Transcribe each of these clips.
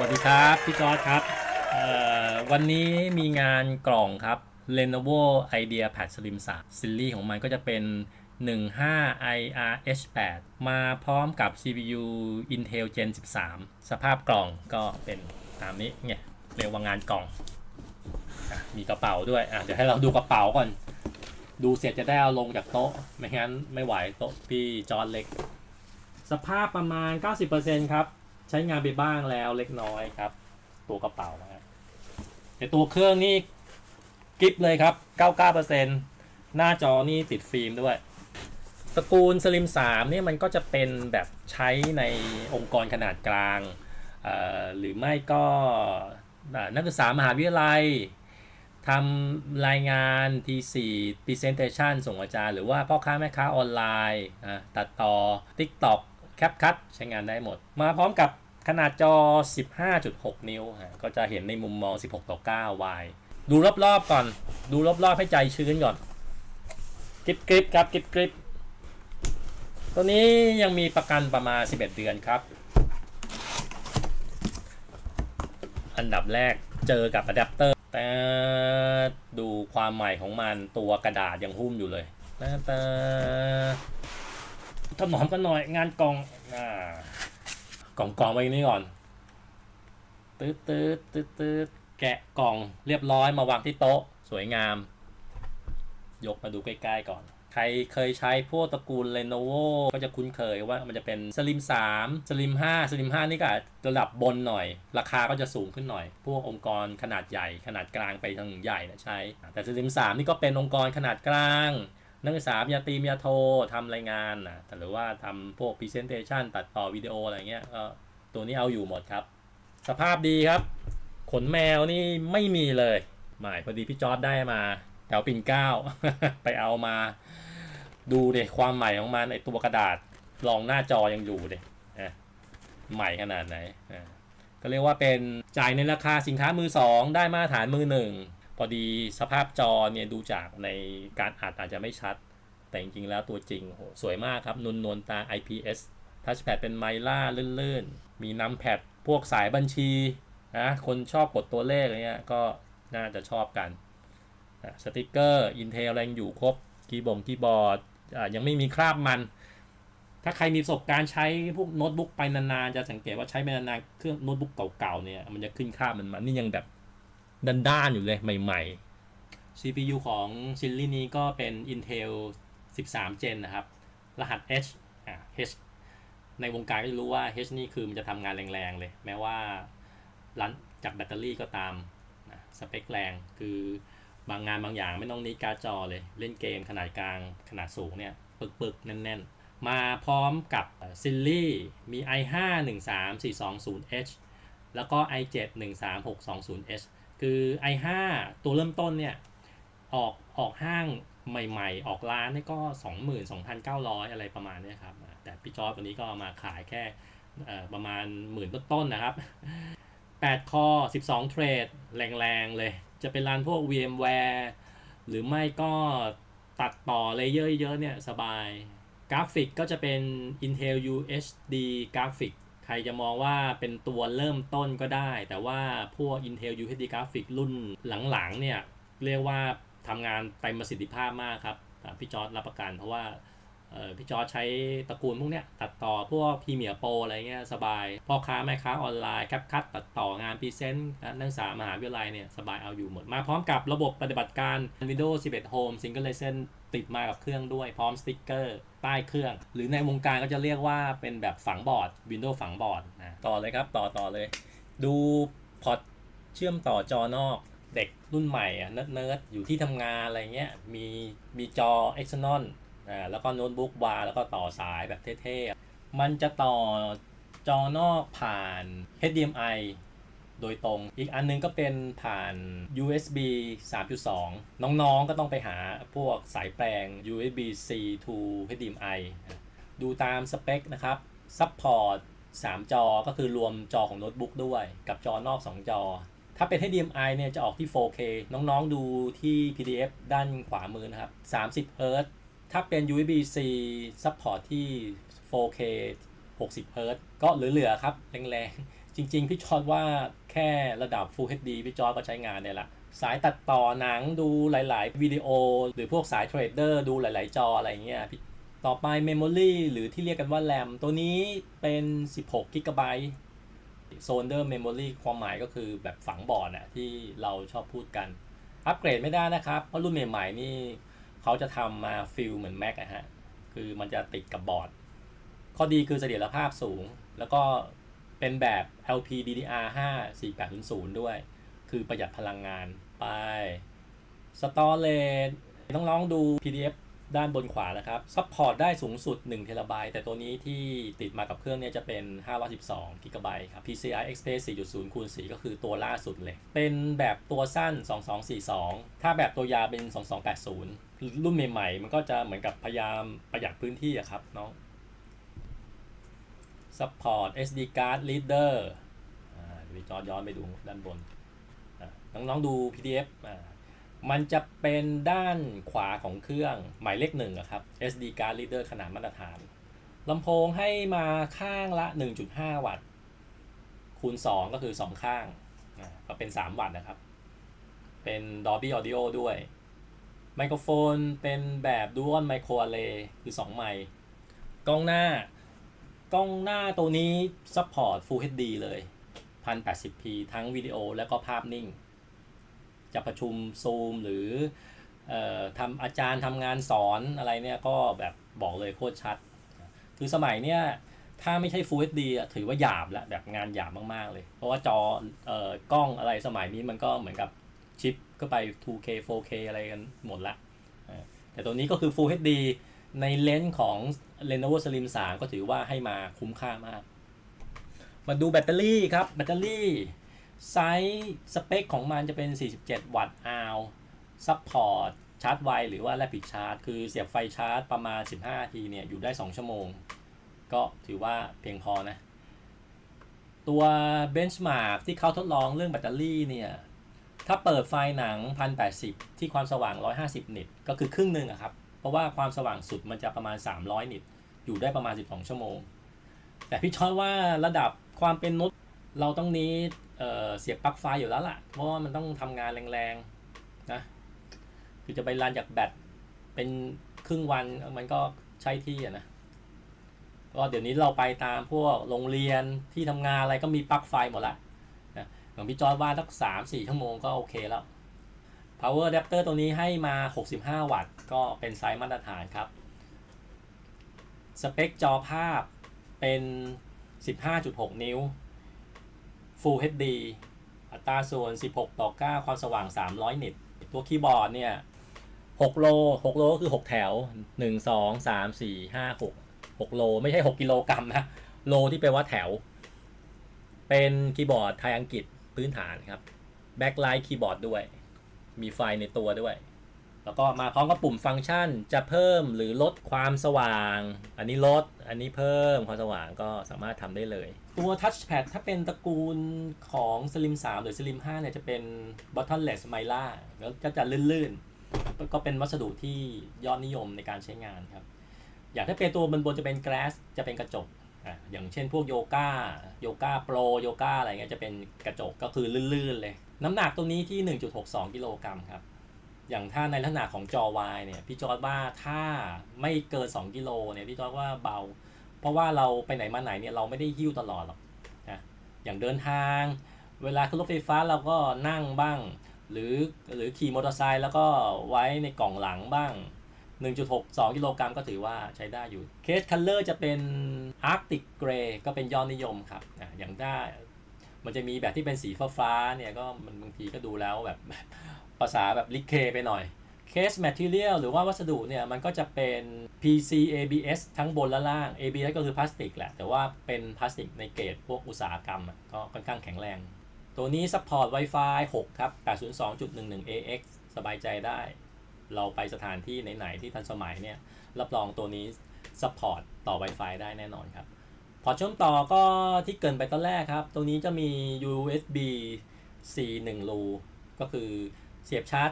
วัสดีครับ พี่จอร์ดครับ วันนี้มีงานกล่องครับ Lenovo IdeaPad Slim 3 ซีรีส์ของมันก็จะเป็น 15 IRH8 มาพร้อมกับ CPU Intel Gen 13 สภาพกล่องก็เป็นตามนี้เนี่ยเรียกว่างานกล่องอมีกระเป๋าด้วยอะเดี๋ยวให้เราดูกระเป๋าก่อน ดูเสร็จจะได้เอาลงจากโต๊ะ ไม่งั้นไม่ไหวโต๊ะพี่จอร์ดเล็ก สภาพประมาณ 90%ครับ ใช้งานไปบ้างแล้วเล็กน้อยครับ ตัวกระเป๋านะแต่ตัวเครื่องนี่กริปเลยครับ 99%หน้าจอนี่ติดฟิล์มด้วย ตระกูลสลิม3เนี่ยมันก็จะเป็นแบบใช้ในองค์กรขนาดกลาง หรือไม่ก็นักศึกษามหาวิทยาลัยทำรายงาน T4 Presentation ส่งอาจารย์ หรือว่าพ่อค้าแม่ค้าออนไลน์ ตัดต่อ TikTok แคปคั t ใช้งานได้หมด มาพร้อมกับ ขนาดจอ 15.6 นิ้วฮะก็จะเห็นในมุมมอง 16 ต่อ9 y ดูรอบๆก่อน ดูรอบๆให้ใจชื้นก่อนกริบกริบครับกริบกริบตัวนี้ยังมีประกันประมาณ 11 เดือนครับ อันดับแรกเจอกับอะแดปเตอร์ แต่ดูความใหม่ของมันตัวกระดาษยังหุ้มอยู่เลยแต่ถนอมกันหน่อยงานกองอ่า กล่องกล่องไว้นี่ก่อนตืดตืดตืดตืดแกะกล่องเรียบร้อยมาวางที่โต๊ะสวยงาม ยกมาดูใกล้ ๆ ก่อน ใครเคยใช้พวกตระกูล Lenovo ก็จะคุ้นเคยว่ามันจะเป็น Slim 3 Slim 5 Slim 5 นี่ก็ระดับบนหน่อย ราคาก็จะสูงขึ้นหน่อย พวกองค์กรขนาดใหญ่ขนาดกลางไปทางใหญ่นะใช้ แต่ Slim 3 นี่ก็เป็นองค์กรขนาดกลาง นักศึกษาปริญญาตรีปริญญาโททำรายงานนะแต่หรือว่าทำพวก Presentation ตัดต่อวิดีโออะไรเงี้ยก็ตัวนี้เอาอยู่หมดครับ สภาพดีครับ ขนแมวนี่ไม่มีเลยหมายพอดีพี่จอร์ดได้มาแถวปิ่นเก้า ไปเอามา ดูเด็ความใหม่ของมันไอตัวกระดาษรองหน้าจอยังอยู่เด็ใหม่ขนาดไหนก็เรียกว่าเป็นจ่ายในราคาสินค้ามือสองได้มาตรฐานมือหนึ่ง พอดีสภาพจอเนี่ยดูจากในการอัดอาจจะไม่ชัด แต่จริงๆแล้วตัวจริงโหสวยมากครับนวลนวลตา IPS ทัชแพดเป็นไมล่าลื่นๆ มีนัมแพดพวกสายบัญชีนะคนชอบกดตัวเลขอะไรเงี้ยก็น่าจะชอบกันนะสติกเกอร์ Intel อะไรงอยู่ครบคีย์บงคีย์บอร์ดยังไม่มีคราบมัน ถ้าใครมีประสบการณ์ใช้พวกโน้ตบุ๊กไปนานๆ จะสังเกตว่าใช้ไปนานๆเครื่องโน้ตบุ๊กเก่าๆเนี่ยมันจะขึ้นคราบมันมานี่ยังแบบ ด้านๆอยู่เลยใหม่ ๆ CPU ของซิลลี่นี้ก็เป็น Intel 13 Gen นะครับ รหัส H อ่า H ในวงการก็จะรู้ว่า H นี่คือมันจะทำงานแรง ๆ เลย แม้ว่ารันจากแบตเตอรี่ก็ตามนะสเปคแรง คือบางงานบางอย่างไม่ต้องนี้การ์ดจอเลย เล่นเกมขนาดกลางขนาดสูงเนี่ย ปึกๆ แน่น ๆ มาพร้อมกับซิลลี่มี i5 13420H แล้วก็ i7 13620H คือ i5 ตัวเริ่มต้นเนี่ย ออกออกห้างใหม่ๆ ออกร้านนี่ก็ 22,900 อะไรประมาณนี้ครับ แต่พี่จอร์ดวันนี้ก็มาขายแค่ประมาณหมื่นต้นๆนะครับ 8 คอ 12 เทรด แรงๆ เลย จะเป็นร้านพวก VMware หรือไม่ก็ตัดต่อเลเยอร์เยอะเนี่ย สบาย กราฟิกก็จะเป็น Intel UHD กราฟิก รจะมองว่าเป็นตัวเริ่มต้นก็ได้ แต่ว่าพวก Intel UHD กราฟิกรุ่นหลังๆเนี่ยเรียกว่าทำงานเต็มประสิทธิภาพมากครับพี่จอร์ดรับประกันเพราะว่าพี่จอร์ดใช้ตระกูลพวกเนี้ยตัดต่อพวกพรีเมียร์โปรอะไรเงี้ยสบายพ่อค้าแม่ค้าออนไลน์แคปคัตตัดต่องานพรีเซนต์นักศึกษามหาวิทยาลัยเนี่ยสบายเอาอยู่หมดมาพร้อมกับระบบปฏิบัติการ Windows 11 Home Single License ติดมากับเครื่องด้วยพร้อมสติ๊กเกอร์ใต้เครื่อง หรือในวงการก็จะเรียกว่าเป็นแบบฝังบอร์ด Windows ฝังบอร์ดนะต่อเลยครับ ต่อต่อเลย ดูพอร์ตเชื่อมต่อจอนอกเด็กรุ่นใหม่อะเนิร์ดอยู่ที่ทำงานอะไรเงี้ยมีมีจอ Exynon อ่าแล้วก็โน้ตบุ๊กวาแล้วก็ต่อสายแบบเท่ๆ มันจะต่อจอนอกผ่าน HDMI โดยตรง อีกอันนึงก็เป็นผ่าน USB 3.2 น้องๆก็ต้องไปหาพวกสายแปลง USB C to HDMI ดูตามสเปคนะครับซัพพอร์ต3จอก็คือรวมจอของโน้ตบุ๊กด้วย กับจอนอก 2 จอ ถ้าเป็น HDMI เนี่ยจะออกที่ 4K น้องๆดูที่ PDF ด้านขวามือนะครับ 30 Hz ถ้าเป็น USB C ซัพพอร์ตที่ 4K 60 Hz ก็เหลือๆครับ แรงๆ จริงๆ พี่จอดว่า แค่ระดับ Full HD พี่จอร์ดก็ใช้งานเนี่ยแหละ สายตัดต่อหนังดูหลาย ๆ วิดีโอ หรือพวกสายเทรดเดอร์ดูหลาย ๆ จออะไรเงี้ยพี่ต่อไป Memory หรือที่เรียกกันว่า RAM ตัวนี้เป็น 16 g b โซนเดอร์เมมโมรีความหมายก็คือแบบฝังบอร์ดอะที่เราชอบพูดกัน อัปเกรดไม่ได้นะครับ เพราะรุ่นใหม่ๆนี่เขาจะทำมาฟิลเหมือน Mac อะฮะ คือมันจะติดกับบอร์ด ข้อดีคือเสถียรภาพสูง แล้วก็ เป็นแบบ LPDDR5 4800 ด้วย คือประหยัดพลังงานไป Storage ต้องลองดู PDF ด้านบนขวานะครับซัพพอร์ตได้สูงสุด1เทราไบต์แต่ตัวนี้ที่ติดมากับเครื่องเนี่ยจะเป็น 512กิกะไบต์ครับ PCI Express 4.0คูณ4ก็คือตัวล่าสุดเลย เป็นแบบตัวสั้น 2242 ถ้าแบบตัวยาวเป็น 2280 รุ่นใหม่ๆ มันก็จะเหมือนกับพยายามประหยัดพื้นที่อะครับน้อง Support SD card reader อ่าเดี๋ยวจอย้อนไปดูด้านบนอ่าน้องๆดู PDF อ่ามันจะเป็นด้านขวาของเครื่องหมายเลขหนึ่งอะครับ SD card reader ขนาดมาตรฐานลำโพงให้มาข้างละ 1.5 วัตต์ คูณ 2 ก็คือ 2 ข้างอ่าก็เป็น 3 วัตต์นะครับ เป็น Dolby Audio ด้วย ไมโครโฟนเป็นแบบ Dual Micro Array คือ 2 ไมค์กล้องหน้า กล้องหน้าตัวนี้ Support Full HD เลย 1080p ทั้งวิดีโอและก็ภาพนิ่ง จะประชุมซูมหรืออทำอาจารย์ทำงานสอนอะไรเนี่ยก็แบบบอกเลยโคตรชัด คือสมัยเนี้ยถ้าไม่ใช่ Full HD ถือว่าหยาบล้วแบบงานหยาบมาก ๆ เลย เพราะว่าจอเอ่อกล้องอะไรสมัยนี้มันก็เหมือนกับชิปก็ไป 2K 4K อะไรกันหมดละ แต่ตัวนี้ก็คือ Full HD ในเลนส์ของ Lenovo Slim 3 ก็ถือว่าให้มาคุ้มค่ามาก มาดูแบตเตอรี่ครับ แบตเตอรี่ ไซส์สเปคของมันจะเป็น 47 วัตต์อาวซัพพอร์ตชาร์จไวหรือว่าแลปิดชาร์จ คือเสียบไฟชาร์จประมาณ 15 ทีเนี่ย อยู่ได้ 2 ชั่วโมง ก็ถือว่าเพียงพอนะ ตัวเบนช์มาร์กที่เขาทดลองเรื่องแบตเตอรี่เนี่ย ถ้าเปิดไฟหนัง 1080 ที่ความสว่าง 150 นิตก็คือครึ่งหนึ่งอะครับ เพราะว่าความสว่างสุดมันจะประมาณ 300 นิต อยู่ได้ประมาณ 12 ชั่วโมง แต่พี่ชอยว่าระดับความเป็นน้ตเราต้องนี้เเสียบปลั๊กไฟอยู่แล้วล่ะ เพราะว่ามันต้องทำงานแรงๆนะคือจะไปรันจากแบตเป็นครึ่งวันมันก็ใช้ที่อะนะก็เดี๋ยวนี้เราไปตามพวกโรงเรียนที่ทำงานอะไรก็มีปลั๊กไฟหมดละนะของพี่จอยว่าสักสามสี่ชั่วโมงก็โอเคแล้ว power adapter ตัวนี้ให้มา 65 วัตต์ ก็เป็นไซส์มาตรฐานครับ สเปคจอภาพเป็น 15.6 นิ้ว Full HD อัตราส่วน 16 ต่อ 9 ความสว่าง 300 นิต ตัวคีย์บอร์ดเนี่ย 6 โล 6 โลก็คือ 6 แถว 1 2 3 4 5 6 6 โล ไม่ใช่ 6 กิโลกรัมนะ โลที่แปลว่าแถว เป็นคีย์บอร์ดไทยอังกฤษพื้นฐานครับ แบ็คไลท์คีย์บอร์ดด้วย มีไฟในตัวด้วย แล้วก็มาพร้อมกับปุ่มฟังก์ชันจะเพิ่มหรือลดความสว่าง อันนี้ลด อันนี้เพิ่มความสว่างก็สามารถทำได้เลย ตัว Touchpad ถ้าเป็นตระกูลของ Slim 3 หรือ Slim 5เนี่ยจะเป็น buttonless Myla แล้วก็จะลื่นๆ ก็เป็นวัสดุที่ยอดนิยมในการใช้งานครับ อย่างถ้าเป็นตัวบนบนๆจะเป็น glass จะเป็นกระจกอะอย่างเช่นพวกโยก้าโยก้าโปรโยก้าอะไรเงี้ยจะเป็นกระจกก็คือลื่นๆเลย น้ำหนักตัวนี้ที่ 1.62 กิโลกรัมครับ อย่างถ้าในลักษณะของจอวายเนี่ย พี่จอร์ดว่าถ้าไม่เกิน 2 กิโลเนี่ย พี่จอร์ดว่าเบา เพราะว่าเราไปไหนมาไหนเนี่ยเราไม่ได้หิ้วตลอดหรอกนะ อย่างเดินทาง เวลาขึ้นรถไฟฟ้าเราก็นั่งบ้าง หรือหรือขี่มอเตอร์ไซค์แล้วก็ไว้ในกล่องหลังบ้าง 1.62 กิโลกรัมก็ถือว่าใช้ได้อยู่ เคสคัลเลอร์จะเป็น Arctic Grey ก็เป็นยอดนิยมครับอะอย่างได้ มันจะมีแบบที่เป็นสีฟ้าๆเนี่ยก็มันบางทีก็ดูแล้วแบบภาษาแบบลิเคไปหน่อยเคสแมทเทียลหรือว่าวัสดุเนี่ยมันก็จะเป็น PC ABS ทั้งบนและล่าง ABS ก็คือพลาสติกแหละ แต่ว่าเป็นพลาสติกในเกรดพวกอุตสาหกรรมก็ค่อนข้างแข็งแรง ตัวนี้ support Wi-Fi 6 ครับ 802.11ax สบายใจได้ เราไปสถานที่ไหน ๆ ที่ทันสมัยเนี่ย รับรองตัวนี้ support ต่อ Wi-Fi ได้แน่นอนครับ พอเชื่อมต่อก็ที่เกินไปตอนแรกครับตัวนี้จะมี USB C 1รูก็คือเสียบชาร์จ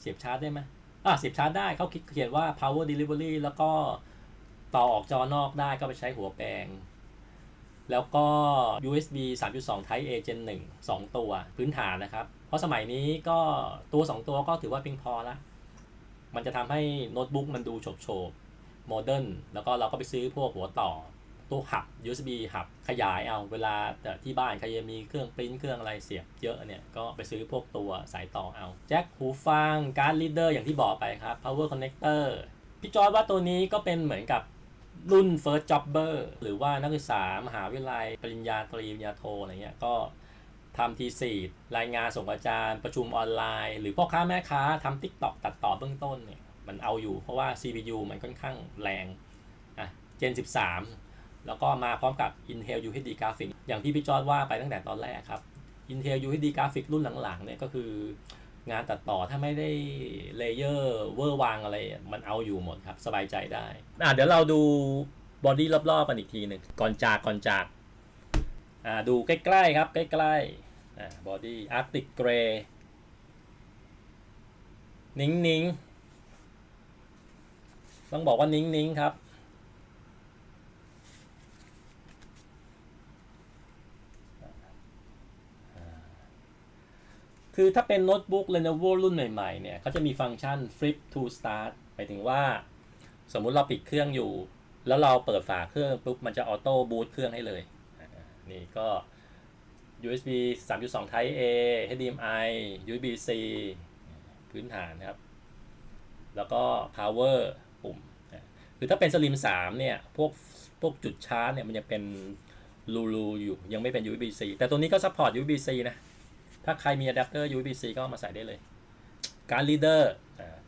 เสียบชาร์จได้ไหมอะเสียบชาร์จได้เขาคิดเขียนว่า power delivery แล้วก็ต่อออกจอนอกได้ก็ไปใช้หัวแปลง แล้วก็ USB 3.2 Type A Gen 1 2 ตัวพื้นฐานนะครับ เพราะสมัยนี้ก็ตัว 2 ตัวก็ถือว่าเพียงพอละ มันจะทำให้โน้ตบุ๊กมันดูโฉบโฉบโมเดิร์นแล้วก็เราก็ไปซื้อพวกหัวต่อ ตัวหับ USB หับขยายเอาเวลาแต่ที่บ้านใครมีเครื่องปริ้นเครื่องอะไรเสียบเยอะเนี่ยก็ไปซื้อพวกตัวสายต่อเอาแจ็คหูฟังการ์ดลีดเดอร์อย่างที่บอกไปครับ power connector พี่จอร์ดว่าตัวนี้ก็เป็นเหมือนกับรุ่น first jobber หรือว่านักศึกษามหาวิทยาลัยปริญญาตรีปริญญาโทอะไรเงี้ยก็ทำทีสีรายงานส่งอาจารย์ ประชุมออนไลน์ หรือพ่อค้าแม่ค้าทำ TikTok ตัดต่อเบื้องต้นเนี่ยมันเอาอยู่เพราะว่า CPU มันค่อนข้างแรงอะ Gen 13 แล้วก็มาพร้อมกับ Intel UHD Graphic อย่างที่พี่จอดว่าไปตั้งแต่ตอนแรกครับ Intel UHD Graphic รุ่นหลังๆเนี่ยก็คืองานตัดต่อถ้าไม่ได้เลเยอร์เวอร์วางอะไร มันเอาอยู่หมดครับ สบายใจได้อะเดี๋ยวเราดูบอดี้รอบๆกันอีกทีหนึ่งก่อนจากก่อนจากอ่าดูใกล้ๆครับ ใกล้ๆอ่าบอดี้อาร์ติกเกรย์นิ้งนิ้งๆต้องบอกว่านิ้งนิ้งๆครับ คือถ้าเป็นโน้ตบุ๊ก Lenovo รุ่นใหม่ๆเนี่ยเขาจะมีฟังก์ชัน Flip to Start หมายถึงว่า สมมุติเราปิดเครื่องอยู่ แล้วเราเปิดฝาเครื่องปุ๊บมันจะออโต้บูตเครื่องให้เลยนี่ก็ USB 3.2 Type A HDMI USB C พื้นฐานครับ แล้วก็ power ปุ่ม คือถ้าเป็น Slim 3เนี่ย พวกพวกจุดชาร์จเนี่ยมันจะเป็นรูรูๆอยู่ ยังไม่เป็น USB C แต่ตัวนี้ก็ support USB C นะ ถ้าใครมีอะแดปเตอร์ USB-C ก็ามาใส่ได้เลย การลีดเดอร์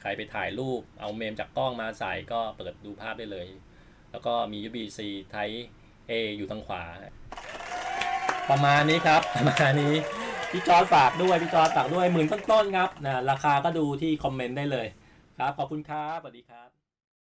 ใครไปถ่ายรูปเอาเมมจากกล้องมาใส่ก็เปิดดูภาพได้เลย แล้วก็มี USB-C Type A อยู่ทางขวา ประมาณนี้ครับ ประมาณนี้พี่จอร์ดฝากด้วยพี่จอร์ดฝากด้วยหมื่นต้นๆครับนะราคาก็ดูที่คอมเมนต์ได้เลยครับ ขอบคุณครับสวัสดีครับ